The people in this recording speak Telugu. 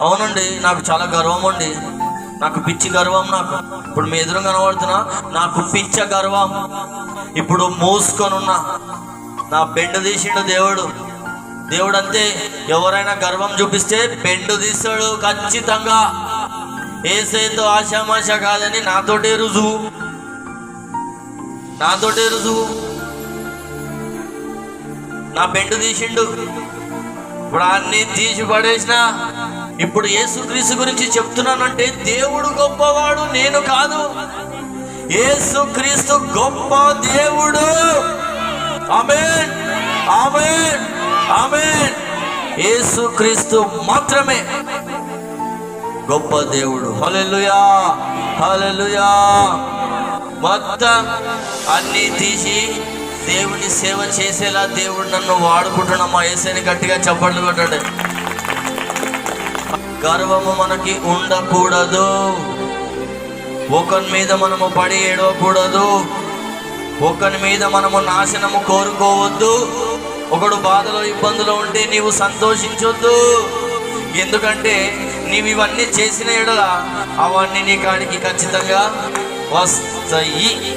అవునండి నాకు చాలా గర్వం అండి నాకు పిచ్చి గర్వం నాకు. ఇప్పుడు మీ ఎదురు కనబడుతున్నా నాకు పిచ్చ గర్వం. ఇప్పుడు మూసుకొనున్నా నా బెండు తీసిండు దేవుడు. దేవుడు అంతే ఎవరైనా గర్వం చూపిస్తే బెండు తీస్తాడు ఖచ్చితంగా. ఏసైతో ఆశామాష కాదని నాతోటే రుజువు. నాతోటే రుజువు. నా బెండు తీసిండు. ఇప్పుడు అన్ని తీసి పడేసిన ఇప్పుడు యేసుక్రీస్తు గురించి చెప్తున్నానంటే దేవుడు గొప్పవాడు నేను కాదు. యేసుక్రీస్తు గొప్ప దేవుడు. ఆమేన్. ఆమేన్. ఆమెన్. యేసుక్రీస్తు మాత్రమే గొప్ప దేవుడు. హలెలుయా హలెలుయా మొత్తం అన్ని తీసి దేవుని సేవ చేసేలా దేవుడు నన్ను వాడుకుంటున్నా మా ఏసైని గట్టిగా చప్పట్లు కొట్టండి. గర్వము మనకి ఉండకూడదు. ఒకరి మీద మనము పడి ఏడవకూడదు. ఒకరి మీద మనము నాశనము కోరుకోవద్దు. ఒకడు బాధలో ఇబ్బందులో ఉంటే నీవు సంతోషించొద్దు. ఎందుకంటే నీవు ఇవన్నీ చేసిన ఎడల అవన్నీ నీ కాడికి ఖచ్చితంగా వస్తాయి.